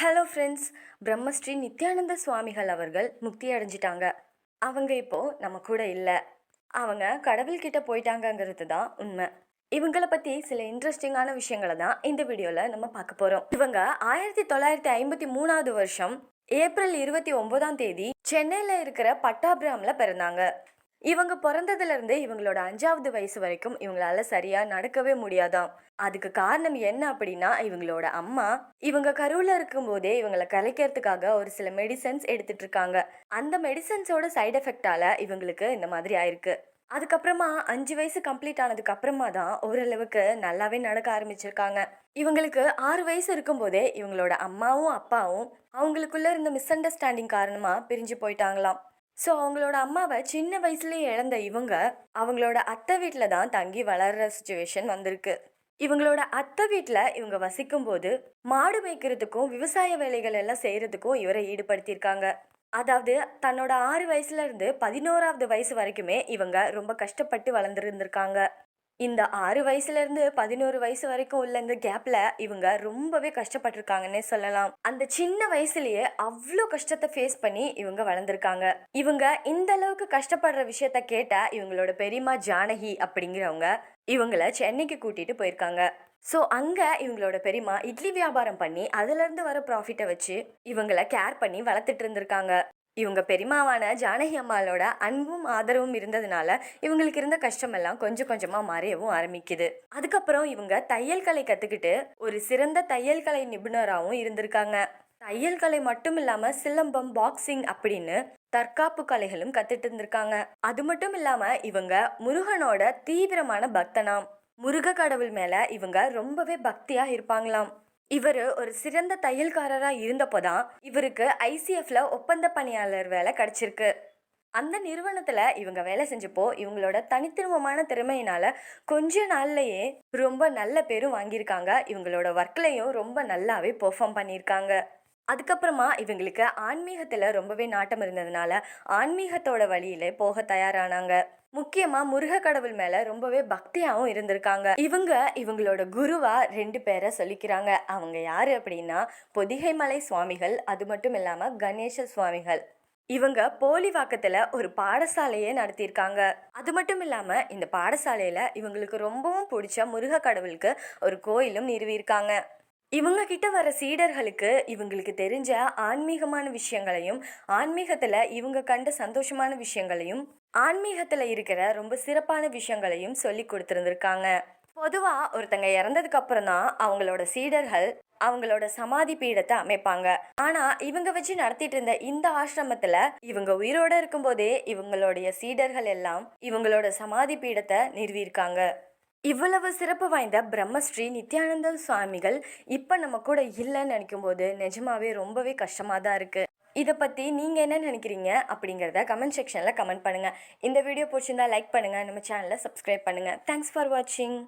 Hello friends Brahmasri Nityananda சுவாமிகள் அவர்கள் முக்தி அடைஞ்சிட்டாங்க. அவங்க இப்போ நம்ம கூட இல்லை. அவங்க கடவுள்கிட்ட போயிட்டாங்கங்கிறது தான் உண்மை. இவங்கள பற்றி சில இன்ட்ரெஸ்டிங்கான விஷயங்களை தான் இந்த வீடியோவில் நம்ம பார்க்க போகிறோம் இவங்க ஆயிரத்தி தொள்ளாயிரத்தி ஐம்பத்தி மூணாவது வருஷம் ஏப்ரல் இருபத்தி ஒன்பதாம் தேதி சென்னையில் இருக்கிற பட்டாபிராமில் பிறந்தாங்க. இவங்க பிறந்ததுலேருந்து இவங்களோட அஞ்சாவது வயசு வரைக்கும் இவங்களால சரியாக நடக்கவே முடியாதாம். அதுக்கு காரணம் என்ன அப்படின்னா இவங்களோட அம்மா இவங்க கருவில் இருக்கும்போதே இவங்களை கலைக்கிறதுக்காக ஒரு சில மெடிசன்ஸ் எடுத்துட்டு இருக்காங்க அந்த மெடிசன்ஸோட சைடு எஃபெக்டால இவங்களுக்கு இந்த மாதிரி ஆயிருக்கு. அதுக்கப்புறமா அஞ்சு வயசு கம்ப்ளீட் ஆனதுக்கு அப்புறமா தான் ஓரளவுக்கு நல்லாவே நடக்க ஆரம்பிச்சிருக்காங்க. இவங்களுக்கு ஆறு வயசு இருக்கும்போதே இவங்களோட அம்மாவும் அப்பாவும் அவங்களுக்குள்ள இருந்த மிஸ் அண்டர்ஸ்டாண்டிங் காரணமாக பிரிஞ்சு போயிட்டாங்களாம். ஸோ அவங்களோட அம்மாவை சின்ன வயசுலேயே இழந்த இவங்க அவங்களோட அத்தை வீட்டில் தான் தங்கி வளர்கிற சுச்சுவேஷன் வந்திருக்கு. இவங்களோட அத்தை வீட்டில் இவங்க வசிக்கும் போது மாடு மேய்க்கிறதுக்கும் விவசாய வேலைகள் எல்லாம் செய்கிறதுக்கும் இவரை ஈடுபடுத்தியிருக்காங்க. அதாவது தன்னோட ஆறு வயசுலேருந்து பதினோராவது வயசு வரைக்குமே இவங்க ரொம்ப கஷ்டப்பட்டு வளர்ந்துருந்துருக்காங்க. இந்த ஆறு வயசுலேருந்து பதினோரு வயசு வரைக்கும் உள்ள இந்த கேப்பில் இவங்க ரொம்பவே கஷ்டப்பட்டிருக்காங்கன்னே சொல்லலாம். அந்த சின்ன வயசுலயே அவ்வளோ கஷ்டத்தை ஃபேஸ் பண்ணி இவங்க வளர்ந்துருக்காங்க. இவங்க இந்த அளவுக்கு கஷ்டப்படுற விஷயத்த கேட்டால் இவங்களோட பெரியம்மா ஜானகி அப்படிங்கிறவங்க இவங்கள சென்னைக்கு கூட்டிகிட்டு போயிருக்காங்க. ஸோ அங்கே இவங்களோட பெரியம்மா இட்லி வியாபாரம் பண்ணி அதுலேருந்து வர ப்ராஃபிட்டை வச்சு இவங்கள கேர் பண்ணி வளர்த்துட்டு இருந்திருக்காங்க. இவங்க பெரியமாவான ஜானகி அம்மாளோட அன்பும் ஆதரவும் இருந்ததுனால இவங்களுக்கு இருந்த கஷ்டமெல்லாம் கொஞ்சம் கொஞ்சமாக மறையவும் ஆரம்பிக்குது. அதுக்கப்புறம் இவங்க தையல் கலை கற்றுக்கிட்டு ஒரு சிறந்த தையல் கலை நிபுணராகவும் இருந்திருக்காங்க. தையல் கலை மட்டும் இல்லாமல் சிலம்பம் பாக்ஸிங் அப்படின்னு தற்காப்பு கலைகளும் கற்றுட்டு இருந்திருக்காங்க. அது மட்டும் இல்லாமல் இவங்க முருகனோட தீவிரமான பக்தனாம். முருக கடவுள் மேலே இவங்க ரொம்பவே பக்தியாக இருப்பாங்களாம். இவர் ஒரு சிறந்த தையல்காரராக இருந்தப்போ தான் இவருக்கு ஐசிஎஃப்ல ஒப்பந்த பணியாளர் வேலை கிடச்சிருக்கு. அந்த நிறுவனத்தில் இவங்க வேலை செஞ்சப்போ இவங்களோட தனித்துவமான திறமையினால கொஞ்ச நாள்லையே ரொம்ப நல்ல பேரும் வாங்கியிருக்காங்க. இவங்களோட ஒர்க்லையும் ரொம்ப நல்லாவே பெர்ஃபார்ம் பண்ணியிருக்காங்க. அதுக்கப்புறமா இவங்களுக்கு ஆன்மீகத்தில் ரொம்பவே நாட்டம் இருந்ததுனால ஆன்மீகத்தோட வழியிலே போக தயாரானாங்க. முக்கியமா முருக கடவுள் மேல ரொம்பவே பக்தியாகவும் இருந்திருக்காங்க. இவங்க இவங்களோட குருவா ரெண்டு பேரை சொல்லிக்கிறாங்க. அவங்க யாரு அப்படின்னா பொதிகைமலை சுவாமிகள் அது மட்டும் இல்லாம கணேச சுவாமிகள். இவங்க போலிவாக்கத்துல ஒரு பாடசாலையே நடத்தியிருக்காங்க. அது மட்டும் இல்லாம இந்த பாடசாலையில இவங்களுக்கு ரொம்பவும் பிடிச்ச முருக கடவுளுக்கு ஒரு கோயிலும் நிறுவியிருக்காங்க. இவங்க கிட்ட வர சீடர்களுக்கு இவங்களுக்கு தெரிஞ்ச ஆன்மீகமான விஷயங்களையும் ஆன்மீகத்துல இவங்க கண்ட சந்தோஷமான விஷயங்களையும் ஆன்மீகத்தில் இருக்கிற ரொம்ப சிறப்பான விஷயங்களையும் சொல்லி கொடுத்துருந்துருக்காங்க. பொதுவாக ஒருத்தங்க இறந்ததுக்கு அப்புறம் தான் அவங்களோட சீடர்கள் அவங்களோட சமாதி பீடத்தை அமைப்பாங்க. ஆனா இவங்க வச்சு நடத்திட்டு இருந்த இந்த ஆசிரமத்துல இவங்க உயிரோட இருக்கும்போதே இவங்களுடைய சீடர்கள் எல்லாம் இவங்களோட சமாதி பீடத்தை நிறுவியிருக்காங்க. இவ்வளவு சிறப்பு வாய்ந்த பிரம்மஸ்ரீ நித்யானந்த சுவாமிகள் இப்போ நம்ம கூட இல்லைன்னு நினைக்கும் போது நிஜமாவே ரொம்பவே கஷ்டமாக தான் இருக்குது இதை பற்றி நீங்கள் என்ன நினைக்கிறீங்க அப்படிங்கிறத கமெண்ட் செக்ஷனில் கமெண்ட் பண்ணுங்கள் இந்த வீடியோ பிடிச்சிருந்தா லைக் பண்ணுங்கள் நம்ம சேனலை சப்ஸ்கிரைப் பண்ணுங்கள் தேங்க்ஸ் ஃபார் வாட்சிங்